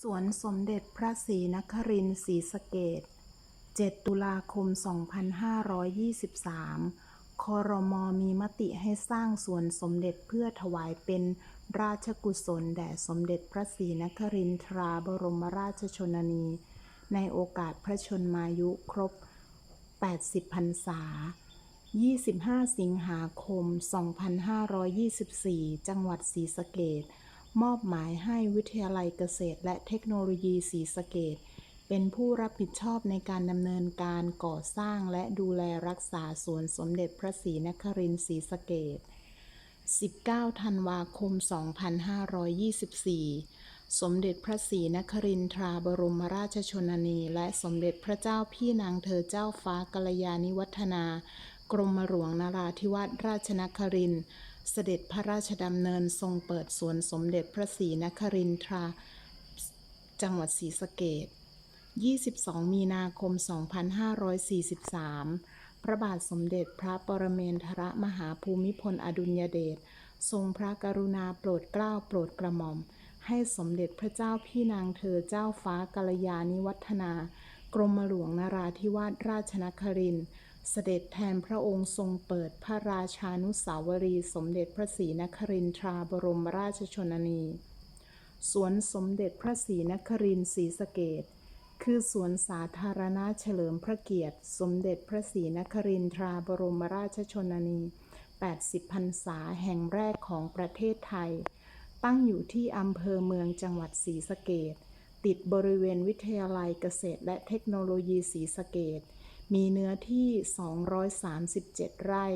สวนสมเด็จพระศรีนครินทร์ศรีสะเกษ7ตุลาคม 2523 คอรมอมีมติให้สร้างสวนสมเด็จเพื่อถวายเป็นราชกุศลแด่สมเด็จพระศรีนครินทราบรมราชชนนี ในโอกาสพระชนมายุครบ 80 พรรษา 25 สิงหาคม 2524 จังหวัดศรีสะเกษ มอบหมายให้วิทยาลัยเกษตรและเทคโนโลยีศรีสะเกษเป็นผู้รับผิดชอบในการดำเนินการก่อสร้างและดูแลรักษาสวนสมเด็จพระศรีนครินทร์ศรีสะเกษ19 ธันวาคม 2524 สมเด็จพระศรีนครินทราบรมราชชนนี และสมเด็จพระเจ้าพี่นางเธอเจ้าฟ้ากัลยาณิวัฒนา กรมหลวงนราธิวาสราชนครินทร์ เสด็จพระราชดำเนินทรงเปิดสวนสมเด็จพระศรีนครินทรา จังหวัดศรีสะเกษ22 มีนาคม 2543 พระบาทสมเด็จพระปรเมนทรมหาภูมิพลอดุลยเดช ทรงพระกรุณาโปรดเกล้าโปรดกระหม่อม ให้สมเด็จพระเจ้าพี่นางเธอเจ้าฟ้ากัลยาณิวัฒนา กรมหลวงนราธิวาสราชนครินทร์ เสด็จแทนพระองค์ทรงเปิดพระราชานุสาวรีสมเด็จพระศรีนครินทราบรมราชชนนี สวนสมเด็จพระศรีนครินทร์ศรีสเกษคือสวนสาธารณะเฉลิมพระเกียรติ สมเด็จพระศรีนครินทราบรมราชชนนี 80พรรษาแห่งแรกของประเทศไทย ตั้งอยู่ที่อำเภอเมืองจังหวัดศรีสะเกษติดบริเวณวิทยาลัยเกษตรและเทคโนโลยีศรีสะเกษ มีเนื้อที่ 237 ไร่